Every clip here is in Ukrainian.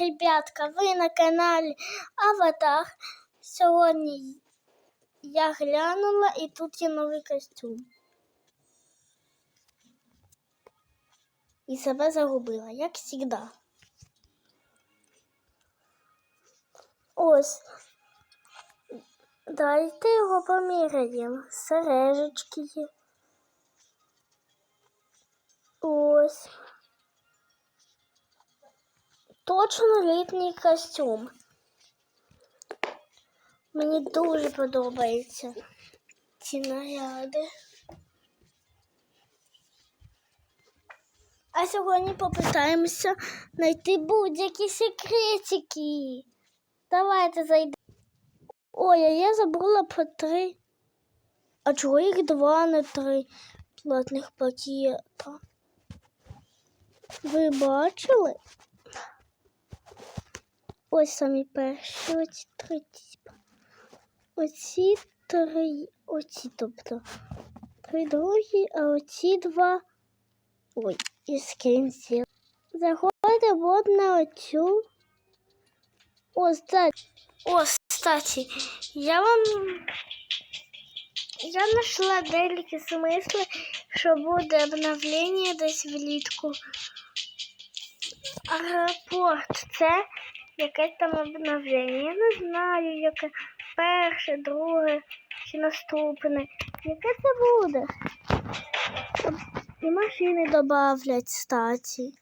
Ребятка, ви на каналі Аватар. Сьогодні я глянула і тут є новий костюм. І себе загубила, як завжди. Ось. Давайте його поміряємо. Сережечки є. Ось. Точно літній костюм. Мені дуже подобаються ці наряди. А сьогодні попитаємося знайти будь-які секретики. Давайте зайдемо. Ой, а я забула про три. А чого їх два, не три платних пакета? Ви бачили? Ось самі перші, оці три. Оці три, оці, тобто. Три другі, а оці два. Ой, і скрінсі. Заходимо от на оцю. О, кстати. О, кстати, я вам. Я знайшла деякі смисли, що буде обновлення десь влітку. Аеропорт це якесь там обновлення. Я не знаю, яке перше, друге чи наступне. Яке це буде? І машини добавлять статі.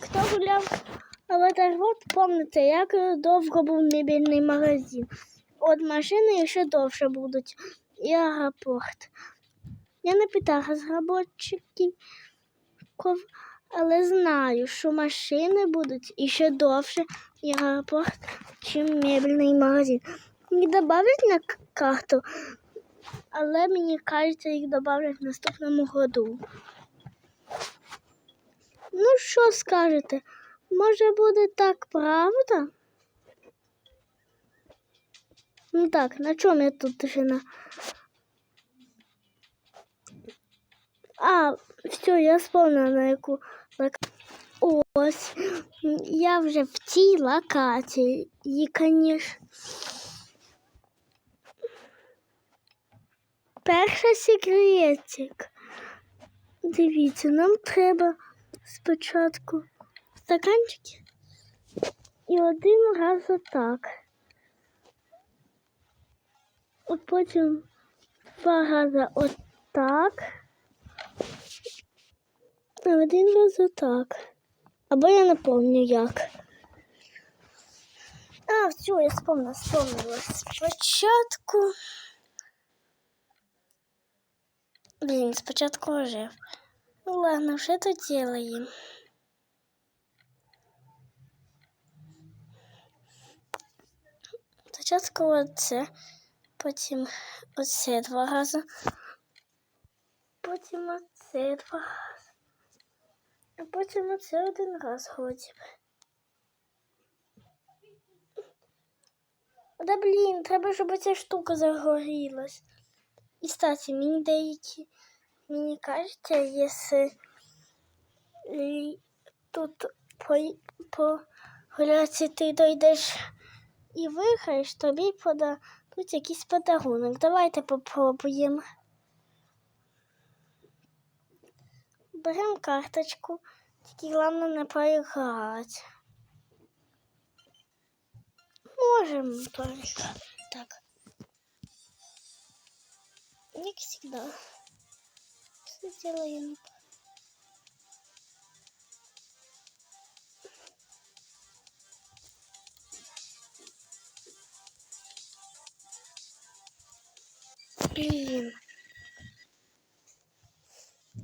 Хто гуляв Аватаргод, пам'ятаєте, як довго був мебільний магазин. От машини ще довше будуть. І аеропорт. Я не питав розробників, але знаю, що машини будуть іще довше і аеропорт, чим мебельний магазин. Їх додавлять на карту, але мені кажеться, їх додавлять в наступному году. Ну, що скажете? Може буде так правда? Ну так, на чому я тут тишина? А, все, я вспомнила на яку локацію. Ось, я вже в цій локації. І, звісно. Перший секретик. Дивіться, нам треба спочатку стаканчики і один раз отак. От потім два рази отак. А один раз отак. Або я не як. А, все, я вспомнила, вспомнила. Спочатку. Блін, спочатку ожив. Ну ладно, що тут делаем? Спочатку оце, потім оце два рази, потім оце два рази, а потім оце один раз ходимо. Да блін, треба, щоб ця штука загорілась. І, кстати, мені деякі, мені кажеться, якщо тут по, по ти дойдеш і виграєш, тобі подадуть якийсь подарунок. Давайте попробуємо. Беремо карточку, тільки головне не проіграти. Можемо проіграти. Так. Як всегда. Все делаем. Блин.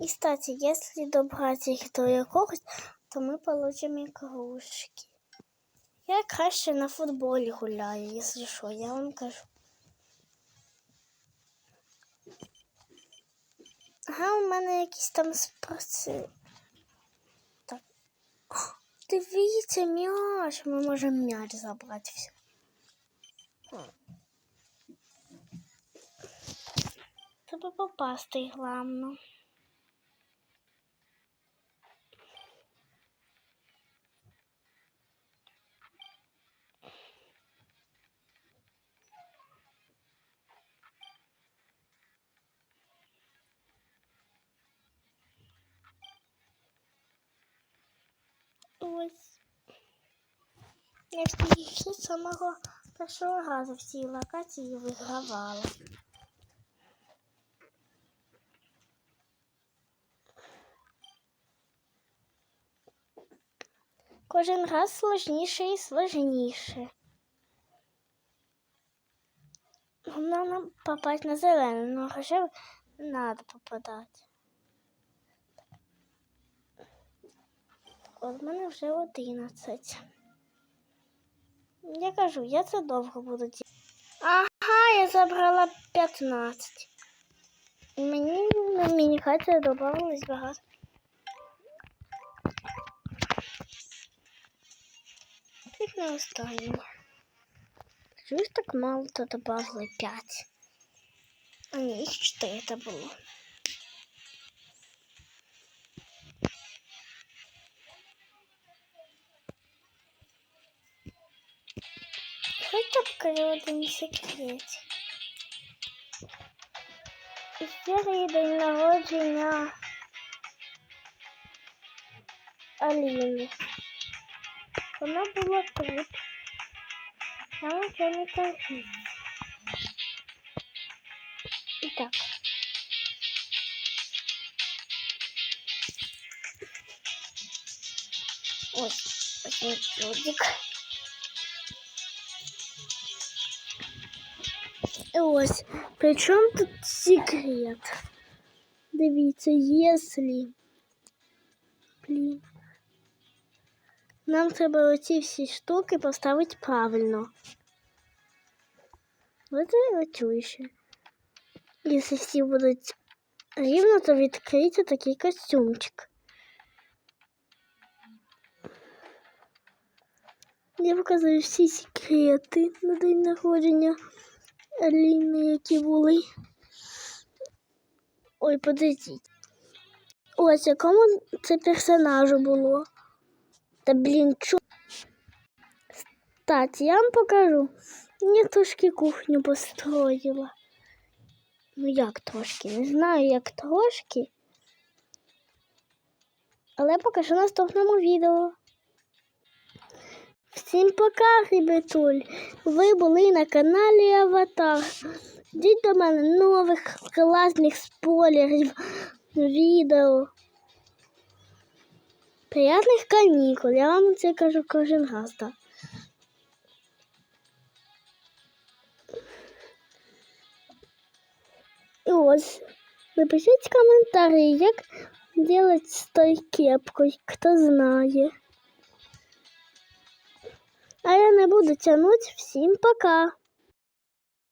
И, кстати, если добрать их до якогось, то ми получим ігрушки. Я краще на футболі гуляю, якщо що, я вам кажу. Ага, у мене якісь там спорти. Так. О, дивіться, м'яч. Ми можемо м'яч забрати все. Треба попасти, головне. Я ще з самого першого разу в цій локації вигравала. Кожен раз сложніше і сложніше. Головне нам попасть на зелену, но рожевий не надо попадати. От мене вже 11. Я кажу, я це довго буду діяти. Ага, я забрала 15. І мені на мінікацію додавалось багато. Тих на останній. Чогось так мало то добавили 5. А ні, їх 4 це було. Хоча покажу один секрет. І серії день народження Аліни. Вона була тут. Я нічого не кажу. І так. Ось, ось мій чудик. ось, при чому тут секрет? Дивіться, якщо, блін, нам треба оці всі штуки поставити правильно. Вот я чую ще. Якщо всі будуть рівно, то відкриється такий костюмчик. Я показую всі секрети на день народження Аліни, які були. Ой, подождіть. Ось якому це персонажу було. Та блін, чо? Кстати, я вам покажу. Я трошки кухню построїла. Ну як трошки? Не знаю, як трошки. Але покажу в наступному відео. Всім пока, ребятуль! Ви були на каналі Аватар. Йдіть до мене нових класних спойлерів, відео. Приятних канікул, я вам це кажу кожен раз. Так. І ось, напишіть коментарі, як делать з той кепкою, хто знає. Не буду тянуть. Всім пока!